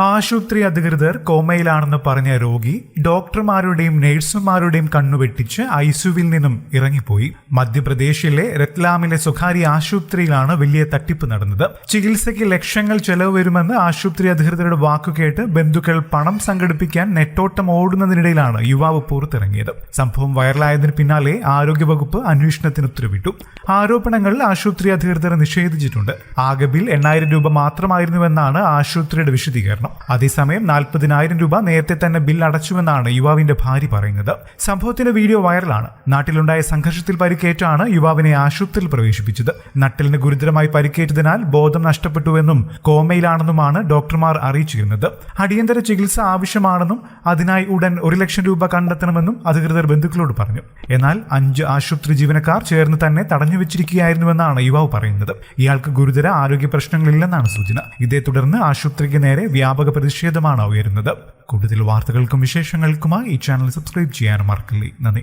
ആശുപത്രി അധികൃതർ കോമയിലാണെന്ന് പറഞ്ഞ രോഗി ഡോക്ടർമാരുടെയും നഴ്സുമാരുടെയും കണ്ണുവെട്ടിച്ച് ഐസുവിൽ നിന്നും ഇറങ്ങിപ്പോയി. മധ്യപ്രദേശിലെ രത്ലാമിലെ സ്വകാര്യ ആശുപത്രിയിലാണ് വലിയ തട്ടിപ്പ് നടന്നത്. ചികിത്സയ്ക്ക് ലക്ഷങ്ങൾ ചെലവ് വരുമെന്ന് ആശുപത്രി അധികൃതരുടെ വാക്കുകേട്ട് ബന്ധുക്കൾ പണം സംഘടിപ്പിക്കാൻ നെട്ടോട്ടം ഓടുന്നതിനിടയിലാണ് യുവാവ് പുറത്തിറങ്ങിയത്. സംഭവം വൈറലായതിനു പിന്നാലെ ആരോഗ്യവകുപ്പ് അന്വേഷണത്തിന് ഉത്തരവിട്ടു. ആരോപണങ്ങൾ ആശുപത്രി അധികൃതർ നിഷേധിച്ചിട്ടുണ്ട്. ആകെ ബിൽ എണ്ണായിരം രൂപ മാത്രമായിരുന്നുവെന്നാണ് ആശുപത്രിയുടെ വിശദീകരണം. അതേസമയം നാൽപ്പതിനായിരം രൂപ നേരത്തെ തന്നെ ബിൽ അടച്ചുവെന്നാണ് യുവാവിന്റെ ഭാര്യ പറയുന്നത്. സംഭവത്തിന്റെ വീഡിയോ വൈറലാണ്. നാട്ടിലുണ്ടായ സംഘർഷത്തിൽ പരിക്കേറ്റാണ് യുവാവിനെ ആശുപത്രിയിൽ പ്രവേശിപ്പിച്ചത്. നട്ടലിന് ഗുരുതരമായി പരിക്കേറ്റതിനാൽ ബോധം നഷ്ടപ്പെട്ടുവെന്നും കോമയിലാണെന്നുമാണ് ഡോക്ടർമാർ അറിയിച്ചിരുന്നത്. അടിയന്തര ചികിത്സ ആവശ്യമാണെന്നും അതിനായി ഉടൻ ഒരു ലക്ഷം രൂപ കണ്ടെത്തണമെന്നും അധികൃതർ ബന്ധുക്കളോട് പറഞ്ഞു. എന്നാൽ അഞ്ച് ആശുപത്രി ജീവനക്കാർ ചേർന്ന് തന്നെ തടഞ്ഞു വെച്ചിരിക്കുകയായിരുന്നുവെന്നാണ് യുവാവ് പറയുന്നത്. ഇയാൾക്ക് ഗുരുതര ആരോഗ്യ പ്രശ്നങ്ങളില്ലെന്നാണ് സൂചന. ഇതേ തുടർന്ന് ആശുപത്രിക്ക് നേരെ വ്യാപക പ്രതിഷേധമാണ് ഉയരുന്നത്. കൂടുതൽ വാർത്തകൾക്കും വിശേഷങ്ങൾക്കുമായി ഈ ചാനൽ സബ്സ്ക്രൈബ് ചെയ്യാനും മറക്കില്ലേ. നന്ദി.